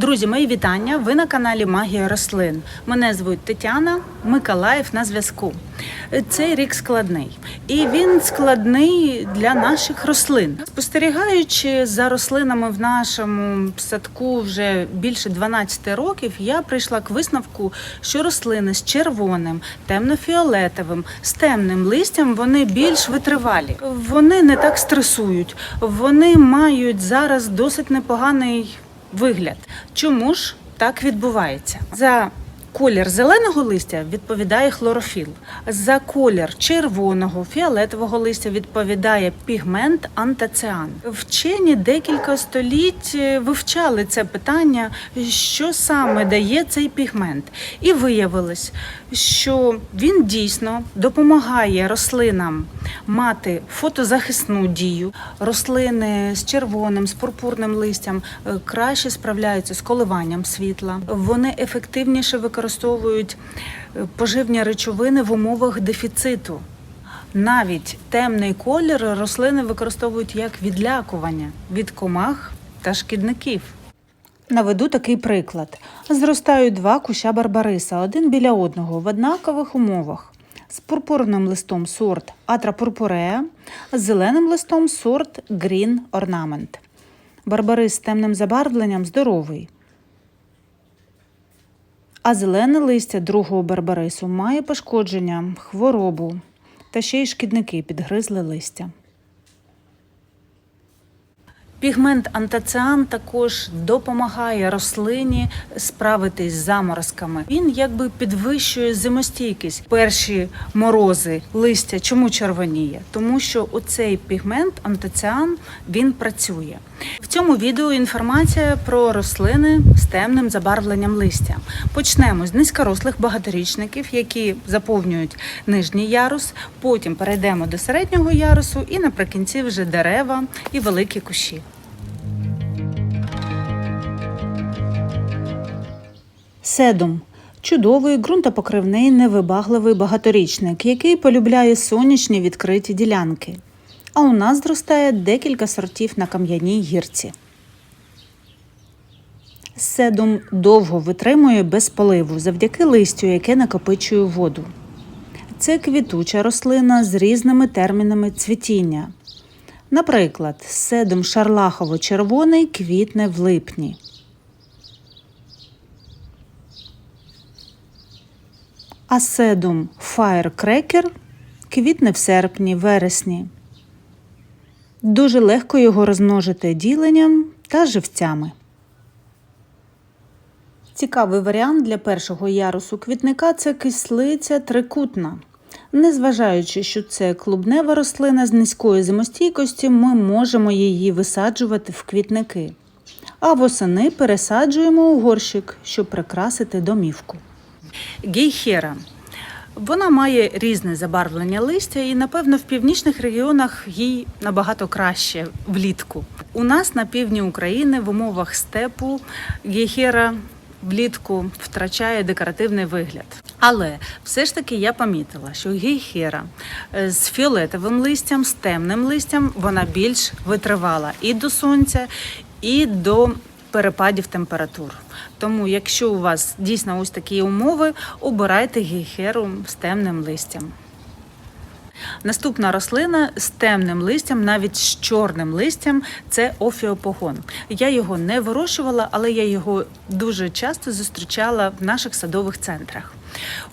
Друзі, мої вітання. Ви на каналі Магія рослин. Мене звуть Тетяна Миколаїв на зв'язку. Цей рік складний, і він складний для наших рослин. Спостерігаючи за рослинами в нашому садку вже більше 12 років, я прийшла к висновку, що рослини з червоним, темно-фіолетовим, з темним листям вони більш витривалі. Вони не так стресують. Вони мають зараз досить непоганий вигляд. Чому ж так відбувається? За колір зеленого листя відповідає хлорофіл. За колір червоного, фіолетового листя відповідає пігмент антоціан. Вчені декілька століть е, вивчали це питання, що саме дає цей пігмент, і виявилось, що він дійсно допомагає рослинам мати фотозахисну дію. Рослини з червоним, з пурпурним листям е, краще справляються з коливанням світла. Вони ефективніше використовують е, поживні речовини в умовах дефіциту. Навіть темний колір рослини використовують як відлякування від комах та шкідників. Наведу такий приклад: зростають два куща барбариса один біля одного в однакових умовах. З пурпурним листом сорт purpurea, з зеленим листом сорт Green Ornament. Барбарис з темним забарвленням здоровий. А зелене листя другого барбарису має пошкодження, хворобу та ще й шкідники підгризли листя. Пігмент антоціан також допомагає рослині справитись з заморозками. Він якби підвищує зимостійкість. Перші морози листя чому червоніє? Тому що оцей пігмент антоціан він працює. В цьому відео інформація про рослини з темним забарвленням листя. Почнемо з низькорослих багаторічників, які заповнюють нижній ярус. Потім перейдемо до середнього ярусу і наприкінці вже дерева і великі кущі. Седум чудовий ґрунтопокривний невибагливий багаторічник, який полюбляє сонячні відкриті ділянки. А у нас зростає декілька сортів на кам'яній гірці. Седум довго витримує без поливу завдяки листю, яке накопичує воду. Це квітуча рослина з різними термінами цвітіння. Наприклад, седум шарлахово-червоний квітне в липні. А седум Firecracker квітне в серпні, вересні. Дуже легко його розмножити діленням та живцями. Цікавий варіант для першого ярусу квітника це кислиця трикутна. Незважаючи, що це клубнева рослина з низькою зимостійкістю, ми можемо її висаджувати в квітники. А восени пересаджуємо у горщик, щоб прикрасити домівку. Гейхера. Вона має різне забарвлення листя, і, напевно, в північних регіонах їй набагато краще влітку. У нас на півдні України в умовах степу гейхера влітку втрачає декоративний вигляд. Але все ж таки я помітила, що гейхера е, з фіолетовим листям, з темним листям вона більш витривала і до сонця, і до перепадів температур. Тому, якщо у вас дійсно ось такі умови, обирайте гейхеру з темним листям. Наступна рослина з темним листям, навіть з чорним листям, це офіопогон. Я його не вирощувала, але я його дуже часто зустрічала в наших садових центрах.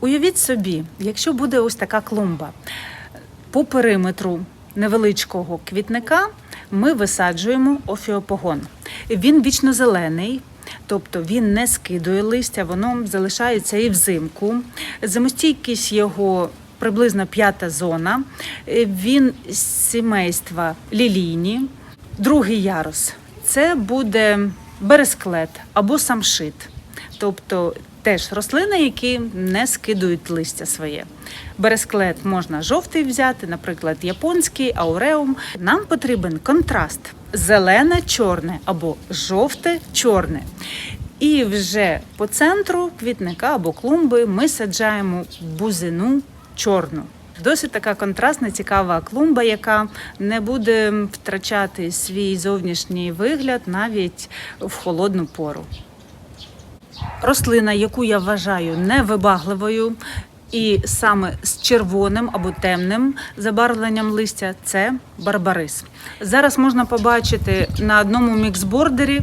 Уявіть собі, якщо буде ось така клумба по периметру невеличкого квітника, ми висаджуємо офіопогон. Він вічно зелений. Тобто він не скидує листя, воно залишається і взимку. Зимостійкість його приблизно п'ята зона. Він з сімейства лілійні. Другий ярус це буде бересклет або самшит. Тобто теж рослини, які не скидують листя своє. Бересклет можна жовтий взяти, наприклад, японський, ауреум. Нам потрібен контраст зелене, чорне або жовте, чорне. І вже по центру квітника або клумби ми саджаємо бузину чорну. Досить така контрастна, цікава клумба, яка не буде втрачати свій зовнішній вигляд навіть в холодну пору. Рослина, яку я вважаю невибагливою. І саме з червоним або темним забарвленням листя це барбарис. Зараз можна побачити на одному міксбордері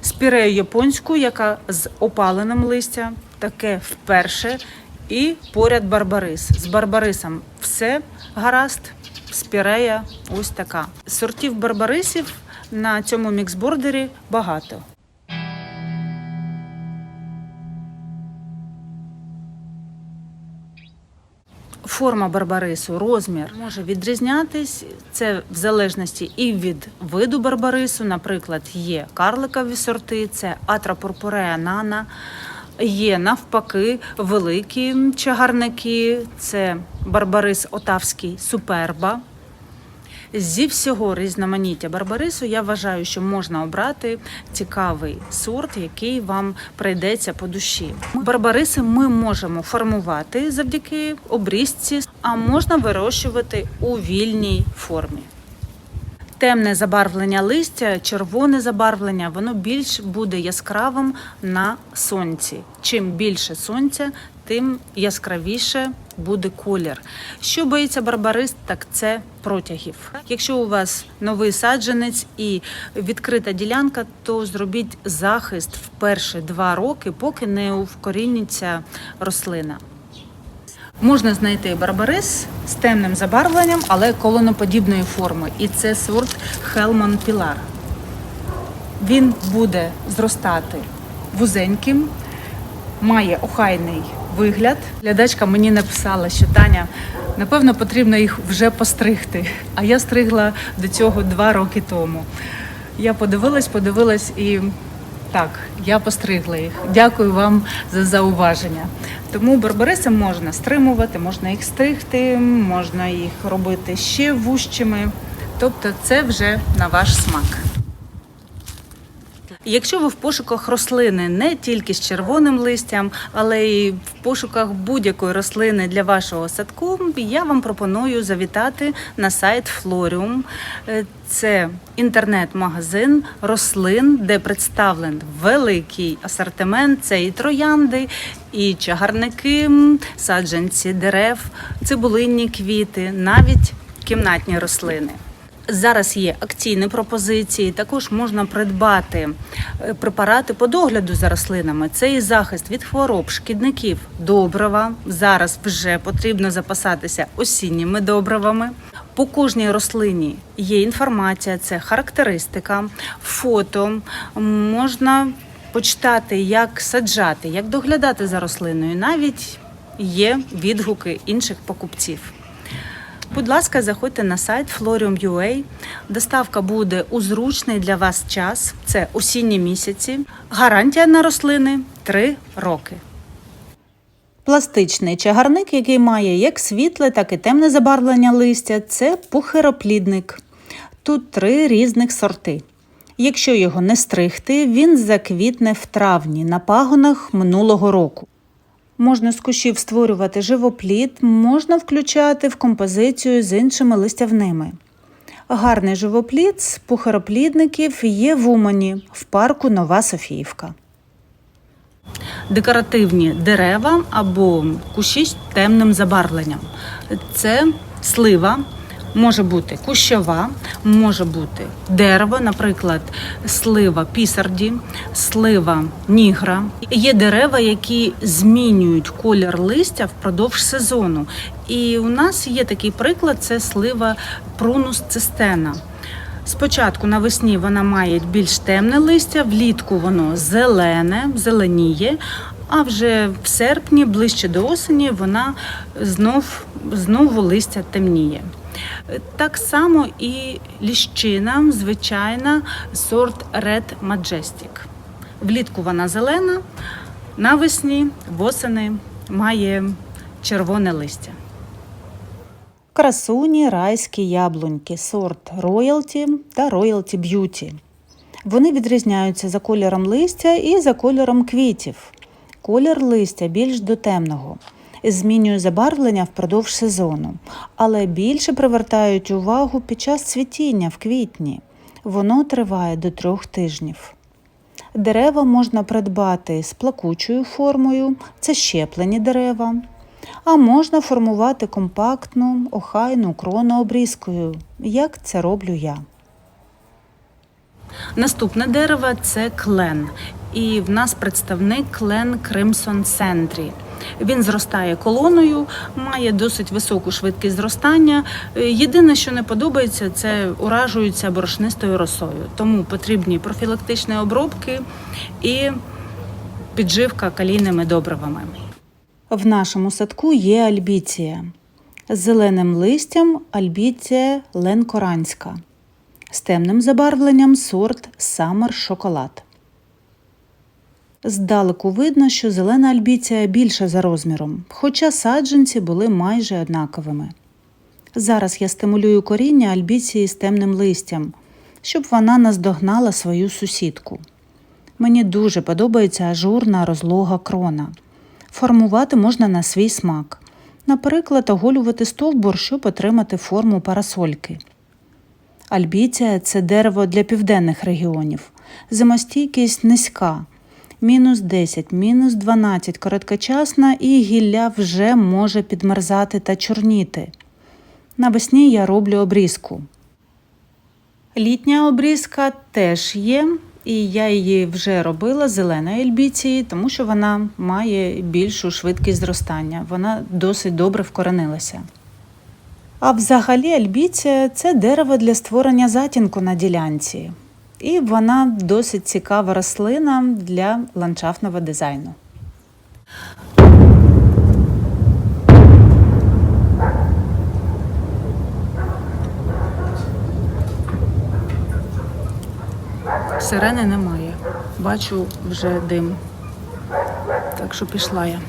спірею японську, яка з опаленим листя, таке вперше, і поряд барбарис. З барбарисом все гаразд, спірея ось така. Сортів барбарисів на цьому міксбордері багато. Форма барбарису, розмір може відрізнятись. Це в залежності і від виду барбарису. Наприклад, є карликові сорти, це атрапурпурея нана. Є навпаки великі чагарники, це барбарис отавський суперба. Зі всього різноманіття барбарису я вважаю, що можна обрати цікавий сорт, який вам прийдеться по душі. Барбариси ми можемо формувати завдяки обрізці, а можна вирощувати у вільній формі. Темне забарвлення листя, червоне забарвлення, воно більш буде яскравим на сонці. Чим більше сонця, тим яскравіше буде колір. Що боїться барбарис, так це протягів. Якщо у вас новий саджанець і відкрита ділянка, то зробіть захист в перші два роки, поки не вкоріниться рослина. Можна знайти барбарис з темним забарвленням, але колоноподібної форми. І це сорт Хелман Пілар. Він буде зростати вузеньким, має охайний вигляд. Глядачка мені написала, що Таня, напевно, потрібно їх вже постригти. А я стригла до цього два роки тому. Я подивилась, подивилась і так, я постригла їх. Дякую вам за зауваження. Тому барбариси можна стримувати, можна їх стригти, можна їх робити ще вужчими. Тобто це вже на ваш смак. Якщо ви в пошуках рослини не тільки з червоним листям, але й в пошуках будь-якої рослини для вашого садку, я вам пропоную завітати на сайт Флоріум. Е, Це інтернет-магазин рослин, де представлен великий асортимент. Це і троянди, і чагарники, саджанці дерев, цибулинні квіти, навіть кімнатні рослини. Зараз є акційні пропозиції. Також можна придбати е, препарати по догляду за рослинами. Це і захист від хвороб, шкідників, добрива. Зараз вже потрібно запасатися осінніми добривами. По кожній рослині є інформація, це характеристика, фото. Можна почитати, як саджати, як доглядати за рослиною. Навіть є відгуки інших покупців. Будь ласка, заходьте на сайт Florium.ua. Доставка буде у зручний для вас час. Це осінні місяці. Гарантія на рослини 3 роки. Пластичний чагарник, який має як світле, так і темне забарвлення листя, це пухероплідник. Тут три різних сорти. Якщо його не стригти, він заквітне в травні на пагонах минулого року. Можна з кущів створювати живопліт, можна включати в композицію з іншими листявними. Гарний живоплід з пухароплідників є в Умані в парку Нова Софіївка. Декоративні дерева або кущі з темним забарвленням. Це слива, може бути кущова, може бути дерево, наприклад, слива пісарді, слива нігра. Є дерева, які змінюють колір листя впродовж сезону. І у нас є такий приклад: це слива прунус цистена. Спочатку навесні вона має більш темне листя, влітку воно зелене, зеленіє, а вже в серпні, ближче до осені, вона знов, знову листя темніє. Так само і ліщина, звичайна, сорт Red Majestic. Влітку вона зелена, навесні, восени має червоне листя. Красуні райські яблуньки, сорт Royalty та Royalty Beauty. Вони відрізняються за кольором листя і за кольором квітів. Колір листя більш до темного. Змінює забарвлення впродовж сезону, але більше привертають увагу під час цвітіння в квітні. Воно триває до трьох тижнів. Дерева можна придбати з плакучою формою, це щеплені дерева. А можна формувати компактну, охайну крону обрізкою, як це роблю я. Наступне дерево це клен. І в нас представник клен Crimson Sentry. Він зростає колоною, має досить високу швидкість зростання. Е, Єдине, що не подобається, це уражується борошнистою росою. Тому потрібні профілактичні обробки і підживка калійними добривами. В нашому садку є альбіція. З зеленим листям альбіція ленкоранська. З темним забарвленням сорт Summer Шоколад. Здалеку видно, що зелена альбіція більша за розміром, хоча саджанці були майже однаковими. Зараз я стимулюю коріння альбіції з темним листям, щоб вона наздогнала свою сусідку. Мені дуже подобається ажурна розлога крона. Формувати можна на свій смак. Наприклад, оголювати стовбур, щоб отримати форму парасольки. Альбіція це дерево для південних регіонів. Зимостійкість низька. Мінус 10, мінус 12 короткочасна і гілля вже може підмерзати та чорніти. Навесні я роблю обрізку. Літня обрізка теж є, і я її вже робила з зеленої альбіції, тому що вона має більшу швидкість зростання. Вона досить добре вкоренилася. А взагалі альбіція це дерево для створення затінку на ділянці. І вона досить цікава рослина для ландшафтного дизайну. Сирени немає. Бачу вже дим. Так що пішла я.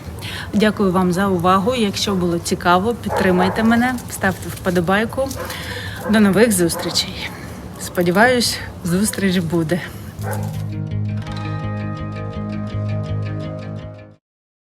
Дякую вам за увагу. Якщо було цікаво, підтримайте мене, ставте вподобайку. До нових зустрічей. Сподіваюсь, зустріч буде.